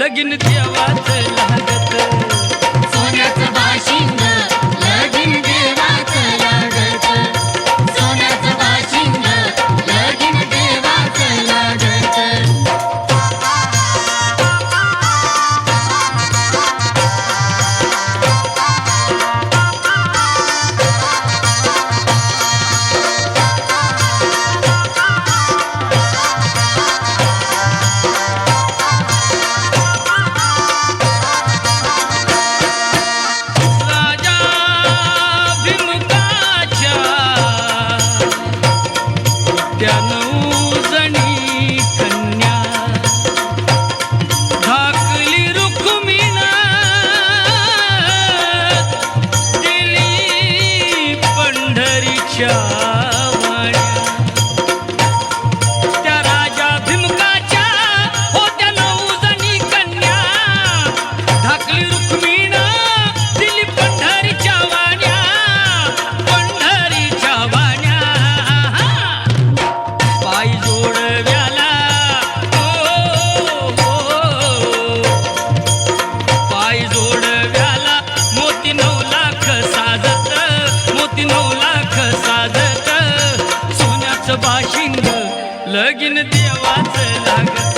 लगीन देवाच लागलं बाशिंद लगीन देवाच लागत.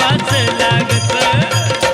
देवाचं लागत.